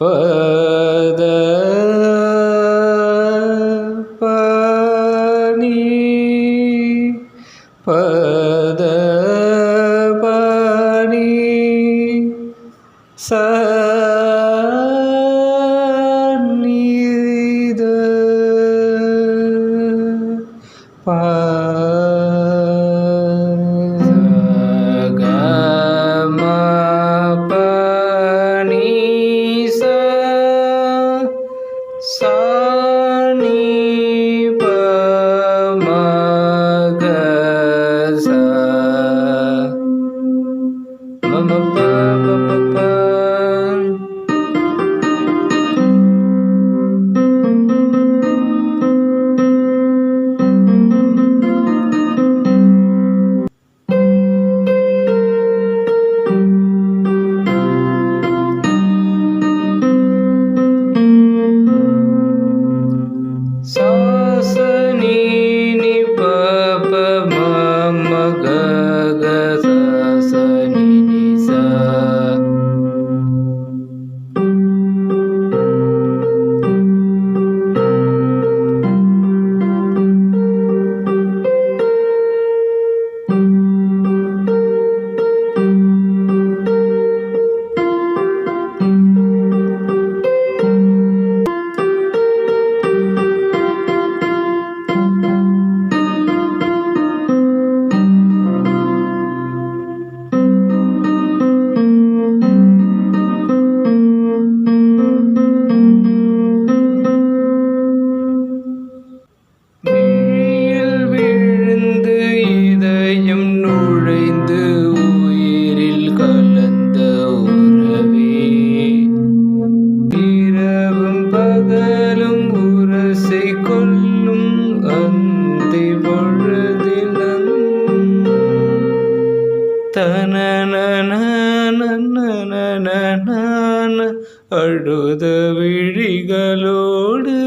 பத பனி பத பனி ச நீத பா காதலும் உரசை கொள்ளும் அந்தி பொழுதிலும் தனன அழுத விழிகளோடு